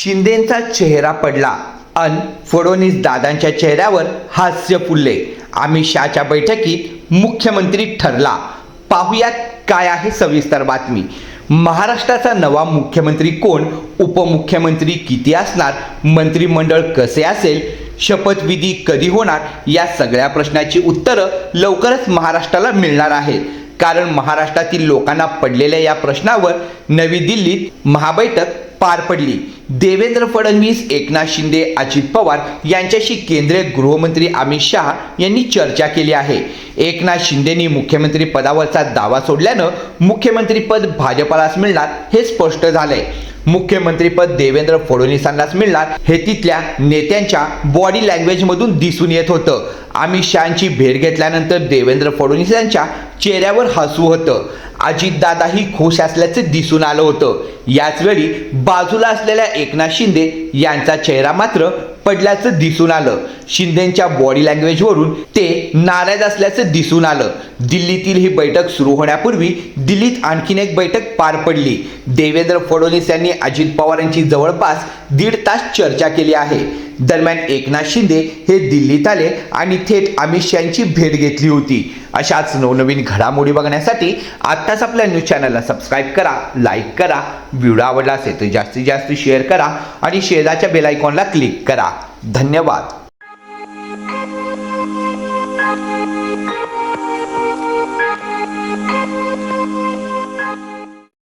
शिंदेचा चेहरा पडला. अन फडणवीस दादांच्या चेहऱ्यावर हास्य फुलले. अमित बैठकीत मुख्यमंत्री ठरला. पाहुयात काय आहे सविस्तर बातमी. महाराष्ट्राचा नवा मुख्यमंत्री कोण? उपमुख्यमंत्री किती असणार? मंत्रिमंडळ कसे असेल? शपथविधी कधी होणार? या सगळ्या प्रश्नाची उत्तरं लवकरच महाराष्ट्राला मिळणार आहेत. कारण महाराष्ट्रातील लोकांना पडलेल्या या प्रश्नावर नवी दिल्लीत महाबैठक पार पडली. देवेंद्र फडणवीस एकनाथ शिंदे अजित पवार यांच्याशी केंद्रीय गृहमंत्री अमित शहा यांनी चर्चा केली आहे. एकनाथ शिंदेनी मुख्यमंत्री पदावरचा दावा सोडल्यानं मुख्यमंत्रीपद भाजपालाच मिळणार हे स्पष्ट झालंय. मुख्यमंत्रीपद देवेंद्र फडणवीसांनाच मिळणार हे तिथल्या नेत्यांच्या बॉडी लँग्वेजमधून दिसून येत होतं. अमित शहाची भेट घेतल्यानंतर देवेंद्र फडणवीस यांच्या चेहऱ्यावर हसू होतं. अजितदादाही खुश असल्याचे दिसून आलं होतं. याचवेळी बाजूला असलेल्या एकनाथ शिंदे यांचा चेहरा मात्र पडल्याचं दिसून आलं. शिंदेच्या बॉडी लँग्वेजवरून ते नाराज असल्याचं दिसून आलं. दिल्लीतील ही बैठक सुरू होण्यापूर्वी दिल्लीत आणखीन एक बैठक पार पडली. देवेंद्र फडणवीस यांनी अजित पवार यांची जवळपास दीड तास चर्चा केली आहे. दरम्यान एकनाथ शिंदे हे दिल्लीत आले आणि थेट अमित शहाची भेट घेतली होती अशाच नवनवीन घडामोडी बघण्यासाठी आत्ताच आपल्या न्यूज चॅनलला सबस्क्राईब करा लाईक करा व्हिडिओ आवडला असेल तर जास्तीत जास्त शेअर करा आणि शेजारच्या बेलायकॉनला क्लिक करा धन्यवाद Thank you.